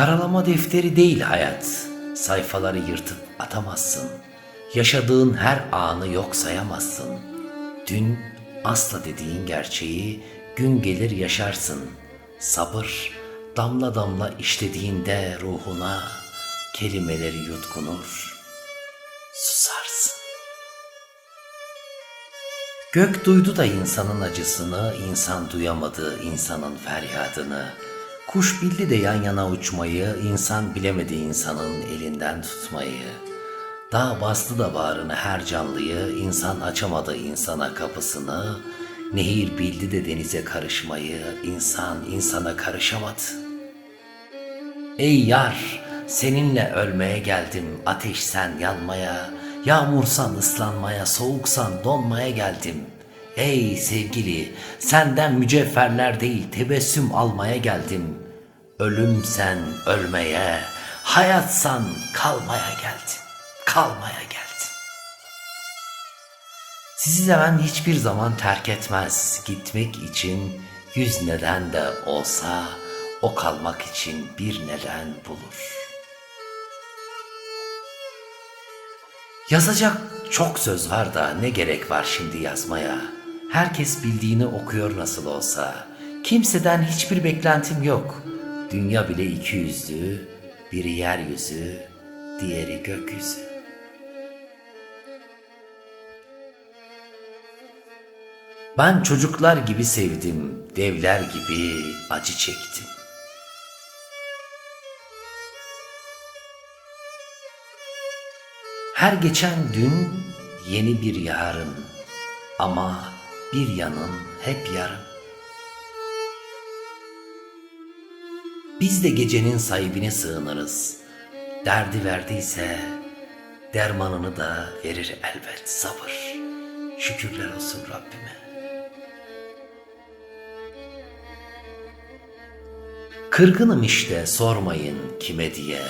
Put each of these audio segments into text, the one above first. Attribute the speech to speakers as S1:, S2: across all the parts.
S1: Karalama defteri değil hayat. Sayfaları yırtıp atamazsın. Yaşadığın her anı yok sayamazsın. Dün asla dediğin gerçeği gün gelir yaşarsın. Sabır damla damla işlediğinde ruhuna kelimeleri yutkunur. Susarsın. Gök duydu da insanın acısını, insan duyamadı insanın feryadını. Kuş bildi de yan yana uçmayı, insan bilemedi insanın elinden tutmayı. Dağ bastı da bağrını her canlıyı, insan açamadı insana kapısını. Nehir bildi de denize karışmayı, insan insana karışamadı. Ey yar, seninle ölmeye geldim, ateşsen yanmaya, yağmursan ıslanmaya, soğuksan donmaya geldim. Ey sevgili, senden mücevherler değil tebessüm almaya geldim. Ölümsen ölmeye, hayatsan kalmaya geldim, kalmaya geldim. Sizi seven hiçbir zaman terk etmez. Gitmek için yüz neden de olsa o kalmak için bir neden bulur. Yazacak çok söz var da ne gerek var şimdi yazmaya? Herkes bildiğini okuyor nasıl olsa. Kimseden hiçbir beklentim yok. Dünya bile iki yüzlü, biri yeryüzü, diğeri gökyüzü. Ben çocuklar gibi sevdim, devler gibi acı çektim. Her geçen gün yeni bir yarın ama bir yanın hep yarın. Biz de gecenin sahibine sığınırız. Derdi verdiyse dermanını da verir elbet sabır. Şükürler olsun Rabbime. Kırgınım işte sormayın kime diye.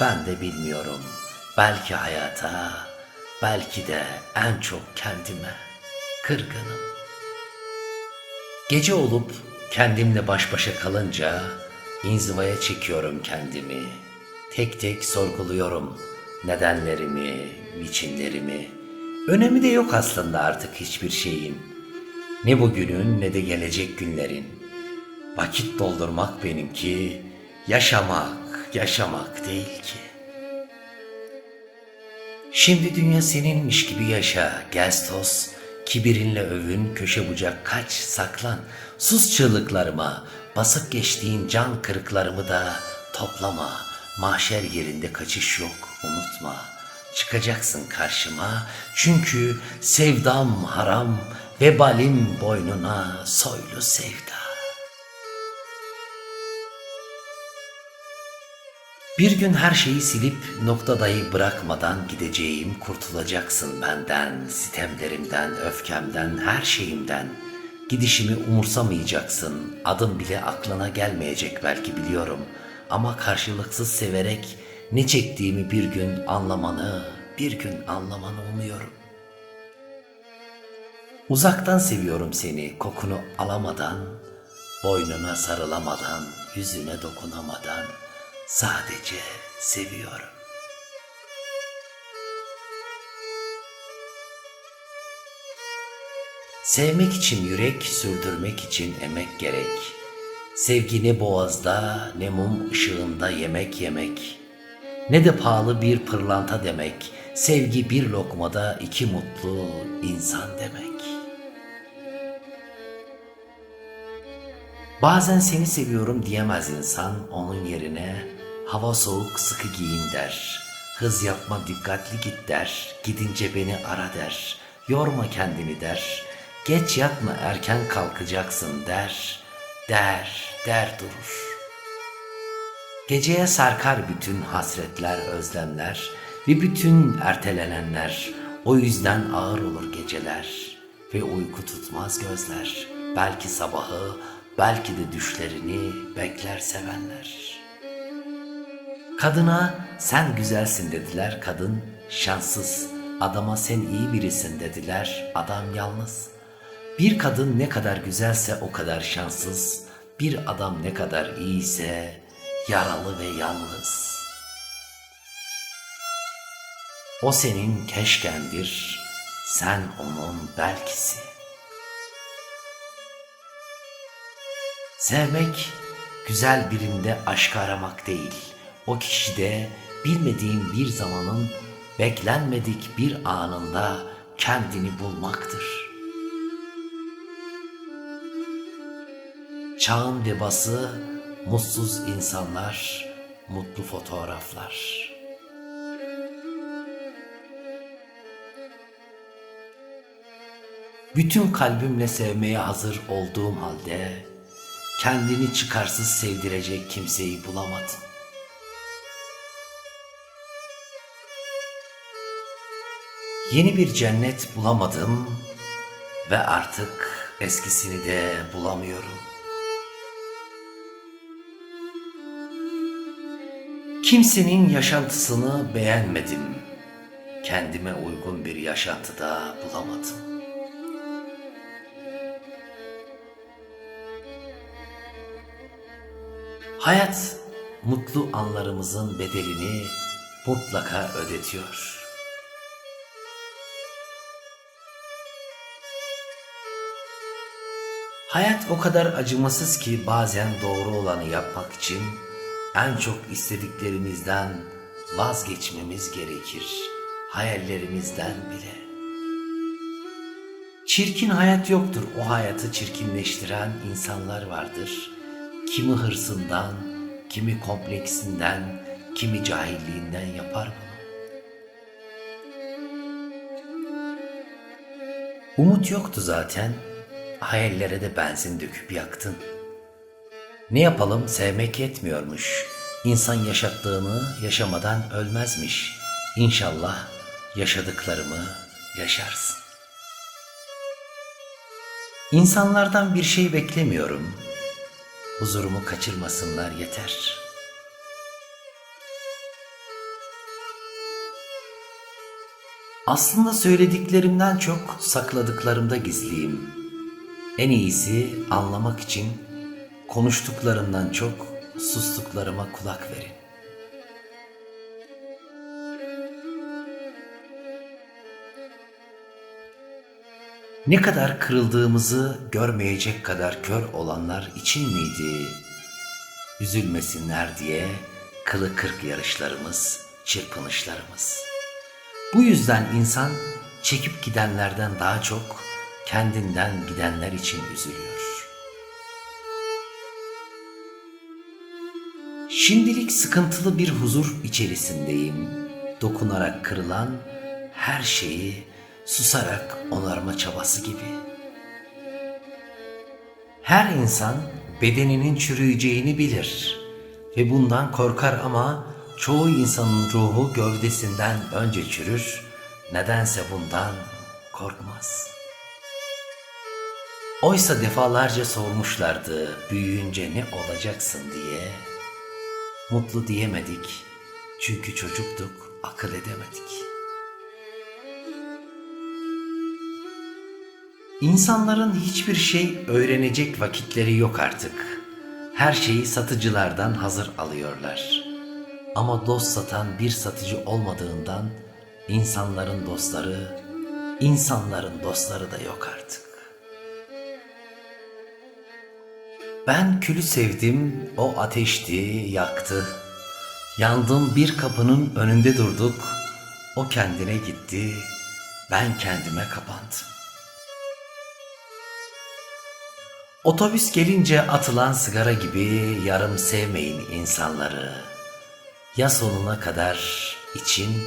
S1: Ben de bilmiyorum. Belki hayata, belki de en çok kendime. Kırgınım. Gece olup kendimle baş başa kalınca inzivaya çekiyorum kendimi. Tek tek sorguluyorum nedenlerimi, biçimlerimi. Önemi de yok aslında artık hiçbir şeyin. Ne bugünün ne de gelecek günlerin. Vakit doldurmak benimki, yaşamak, yaşamak değil ki. Şimdi dünya seninmiş gibi yaşa, gez kibirinle övün, köşe bucak kaç, saklan. Sus çığlıklarıma, basıp geçtiğin can kırıklarımı da toplama. Mahşer yerinde kaçış yok, unutma. Çıkacaksın karşıma, çünkü sevdam haram, vebalim boynuna soylu sevda. Bir gün her şeyi silip noktadayı bırakmadan gideceğim kurtulacaksın benden, sitemlerimden, öfkemden, her şeyimden. Gidişimi umursamayacaksın, adım bile aklına gelmeyecek belki biliyorum. Ama karşılıksız severek ne çektiğimi bir gün anlamanı, bir gün anlamanı umuyorum. Uzaktan seviyorum seni kokunu alamadan, boynuna sarılamadan, yüzüne dokunamadan sadece seviyorum. Sevmek için yürek, sürdürmek için emek gerek. Sevgi ne boğazda, ne mum ışığında yemek yemek. Ne de pahalı bir pırlanta demek. Sevgi bir lokmada iki mutlu insan demek. Bazen seni seviyorum diyemez insan onun yerine hava soğuk sıkı giyin der. Hız yapma dikkatli git der. Gidince beni ara der. Yorma kendini der. Geç yatma erken kalkacaksın der. Der, der durur. Geceye sarkar bütün hasretler, özlemler ve bütün ertelenenler. O yüzden ağır olur geceler ve uyku tutmaz gözler. Belki sabahı, belki de düşlerini bekler sevenler. Kadına sen güzelsin dediler, kadın şanssız. Adama sen iyi birisin dediler, adam yalnız. Bir kadın ne kadar güzelse o kadar şanssız. Bir adam ne kadar iyiyse yaralı ve yalnız. O senin keşkendir, sen onun belkisi. Sevmek, güzel birinde aşk aramak değil, o kişide bilmediğin bir zamanın beklenmedik bir anında kendini bulmaktır. Çağın vebası, mutsuz insanlar, mutlu fotoğraflar. Bütün kalbimle sevmeye hazır olduğum halde kendini çıkarsız sevdirecek kimseyi bulamadım. Yeni bir cennet bulamadım ve artık eskisini de bulamıyorum. Kimsenin yaşantısını beğenmedim. Kendime uygun bir yaşantıda bulamadım. Hayat mutlu anlarımızın bedelini mutlaka ödetiyor. Hayat o kadar acımasız ki bazen doğru olanı yapmak için en çok istediklerimizden vazgeçmemiz gerekir. Hayallerimizden bile. Çirkin hayat yoktur. O hayatı çirkinleştiren insanlar vardır. Kimi hırsından, kimi kompleksinden, kimi cahilliğinden yapar bunu. Umut yoktu zaten. Hayallere de benzin döküp yaktın. Ne yapalım sevmek yetmiyormuş. İnsan yaşattığını yaşamadan ölmezmiş. İnşallah yaşadıklarımı yaşarsın. İnsanlardan bir şey beklemiyorum. Huzurumu kaçırmasınlar yeter. Aslında söylediklerimden çok sakladıklarımda gizliyim. En iyisi anlamak için konuştuklarımdan çok sustuklarıma kulak verin. Ne kadar kırıldığımızı görmeyecek kadar kör olanlar için miydi? Üzülmesinler diye kılı kırk yarışlarımız, çırpınışlarımız. Bu yüzden insan çekip gidenlerden daha çok kendinden gidenler için üzülüyor. Şimdilik sıkıntılı bir huzur içerisindeyim. Dokunarak kırılan her şeyi susarak onarma çabası gibi. Her insan bedeninin çürüyeceğini bilir ve bundan korkar ama çoğu insanın ruhu gövdesinden önce çürür, nedense bundan korkmaz. Oysa defalarca sormuşlardı büyüyünce ne olacaksın diye. Mutlu diyemedik çünkü çocuktuk, akıl edemedik. İnsanların hiçbir şey öğrenecek vakitleri yok artık. Her şeyi satıcılardan hazır alıyorlar. Ama dost satan bir satıcı olmadığından insanların dostları, insanların dostları da yok artık. Ben külü sevdim, o ateşti, yaktı. Yandım bir kapının önünde durduk, o kendine gitti, ben kendime kapandım. Otobüs gelince atılan sigara gibi yarım sevmeyin insanları. Ya sonuna kadar için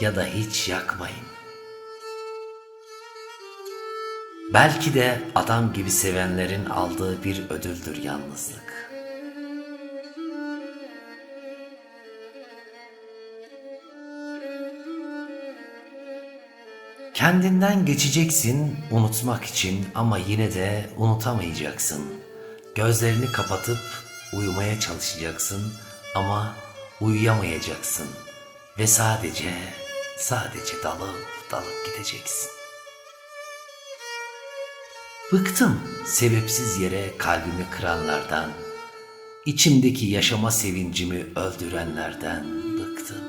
S1: ya da hiç yakmayın. Belki de adam gibi sevenlerin aldığı bir ödüldür yalnızlık. Kendinden geçeceksin unutmak için ama yine de unutamayacaksın. Gözlerini kapatıp uyumaya çalışacaksın ama uyuyamayacaksın ve sadece sadece dalıp dalıp gideceksin. Bıktım sebepsiz yere kalbimi kıranlardan. İçimdeki yaşama sevincimi öldürenlerden bıktım.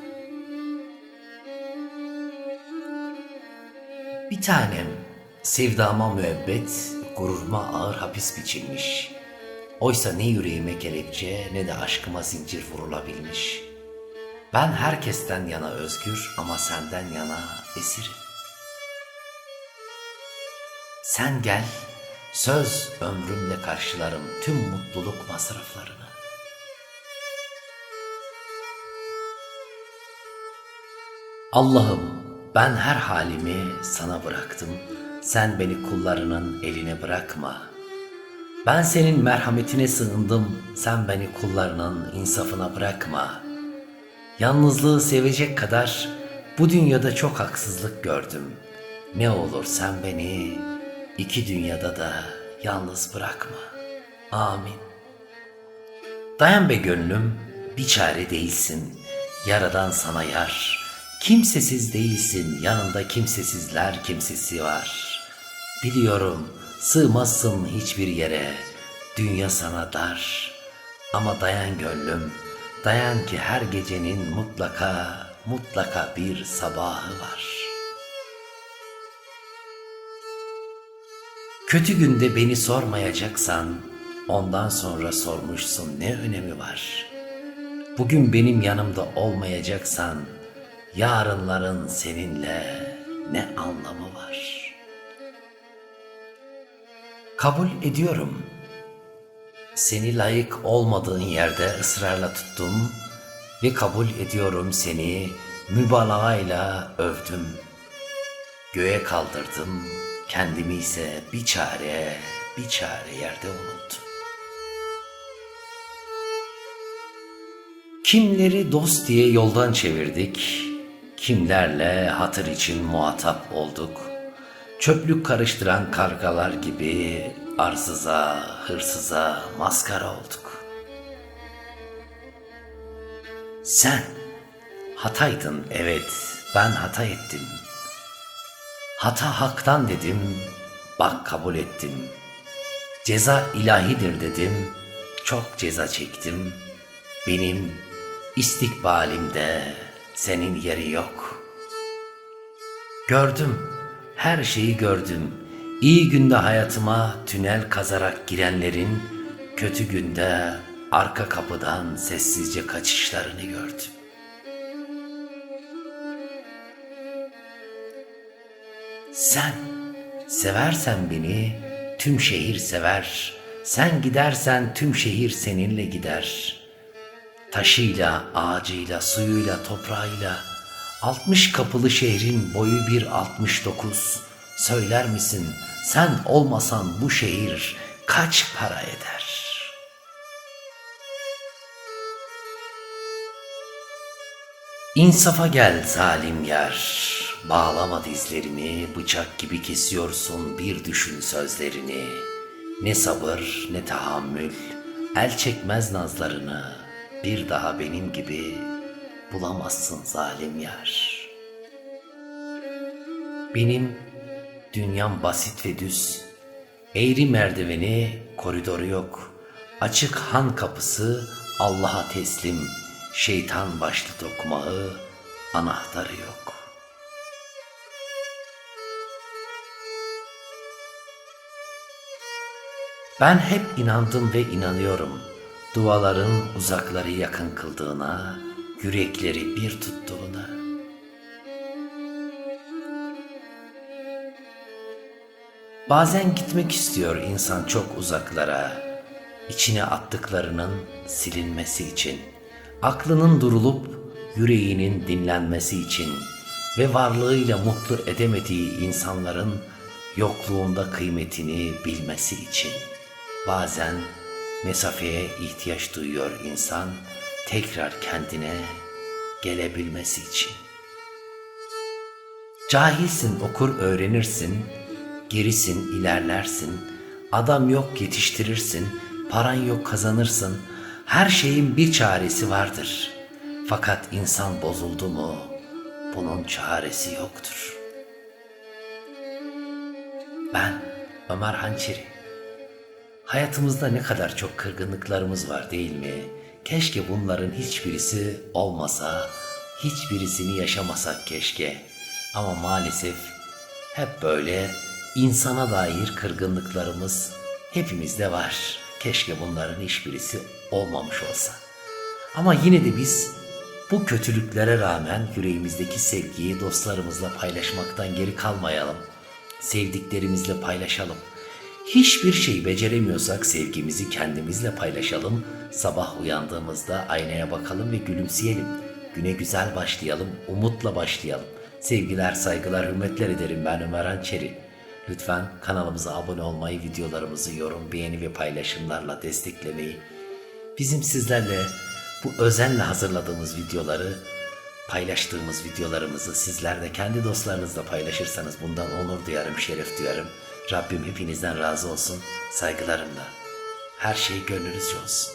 S1: Bir tanem sevdama müebbet, gururuma ağır hapis biçilmiş. Oysa ne yüreğime kelepçe ne de aşkıma zincir vurulabilmiş. Ben herkesten yana özgür ama senden yana esirim. Sen gel, söz ömrümle karşılarım tüm mutluluk masraflarını. Allah'ım ben her halimi sana bıraktım. Sen beni kullarının eline bırakma. Ben senin merhametine sığındım. Sen beni kullarının insafına bırakma. Yalnızlığı sevecek kadar bu dünyada çok haksızlık gördüm. Ne olur sen beni iki dünyada da yalnız bırakma. Amin. Dayan be gönlüm, bir çare değilsin. Yaradan sana yar. Kimsesiz değilsin, yanında kimsesizler kimsesi var. Biliyorum, sığmazsın hiçbir yere. Dünya sana dar. Ama dayan gönlüm, dayan ki her gecenin mutlaka, mutlaka bir sabahı var. Kötü günde beni sormayacaksan, ondan sonra sormuşsun ne önemi var? Bugün benim yanımda olmayacaksan, yarınların seninle ne anlamı var? Kabul ediyorum. Seni layık olmadığın yerde ısrarla tuttum ve kabul ediyorum seni mübalağayla övdüm. Göğe kaldırdım, kendimi ise bir çare, bir çare yerde unuttum. Kimleri dost diye yoldan çevirdik, kimlerle hatır için muhatap olduk. Çöplük karıştıran kargalar gibi arsıza, hırsıza maskara olduk. Sen hataydın evet, ben hata ettim. Hata haktan dedim, bak kabul ettim. Ceza ilahidir dedim, çok ceza çektim. Benim istikbalimde senin yeri yok. Gördüm, her şeyi gördüm. İyi günde hayatıma tünel kazarak girenlerin, kötü günde arka kapıdan sessizce kaçışlarını gördüm. Sen seversen beni tüm şehir sever. Sen gidersen tüm şehir seninle gider. Taşıyla, ağacıyla, suyuyla, toprağıyla altmış kapılı şehrin boyu bir altmış dokuz. Söyler misin sen olmasan bu şehir kaç para eder? İnsafa gel zalim yer. Bağlama dizlerini, bıçak gibi kesiyorsun bir düşün sözlerini. Ne sabır ne tahammül, el çekmez nazlarını. Bir daha benim gibi bulamazsın zalim yer. Benim dünyam basit ve düz. Eğri merdiveni, koridoru yok. Açık han kapısı Allah'a teslim. Şeytan başlı tokmağı, anahtarı yok. Ben hep inandım ve inanıyorum. Duaların uzakları yakın kıldığına, yürekleri bir tuttuğuna. Bazen gitmek istiyor insan çok uzaklara, içine attıklarının silinmesi için, aklının durulup yüreğinin dinlenmesi için ve varlığıyla mutlu edemediği insanların yokluğunda kıymetini bilmesi için. Bazen mesafeye ihtiyaç duyuyor insan tekrar kendine gelebilmesi için. Cahilsin okur öğrenirsin, gerisin ilerlersin, adam yok yetiştirirsin, paran yok kazanırsın, her şeyin bir çaresi vardır. Fakat insan bozuldu mu bunun çaresi yoktur. Ben Ömer Hançeri Hayatımızda ne kadar çok kırgınlıklarımız var değil mi? Keşke bunların hiçbirisi olmasa, hiçbirisini yaşamasak keşke. Ama maalesef hep böyle insana dair kırgınlıklarımız hepimizde var. Keşke bunların hiçbirisi olmamış olsa. Ama yine de biz bu kötülüklere rağmen yüreğimizdeki sevgiyi dostlarımızla paylaşmaktan geri kalmayalım. Sevdiklerimizle paylaşalım. Hiçbir şey beceremiyorsak sevgimizi kendimizle paylaşalım. Sabah uyandığımızda aynaya bakalım ve gülümseyelim. Güne güzel başlayalım, umutla başlayalım. Sevgiler, saygılar, hürmetler ederim ben Ömer Hançeri. Lütfen kanalımıza abone olmayı, videolarımızı yorum, beğeni ve paylaşımlarla desteklemeyi, bizim sizlerle bu özenle hazırladığımız videoları, paylaştığımız videolarımızı sizler de kendi dostlarınızla paylaşırsanız bundan onur duyarım, şeref duyarım. Rabbim hepinizden razı olsun. Saygılarımla. Her şey gönlünüzce olsun.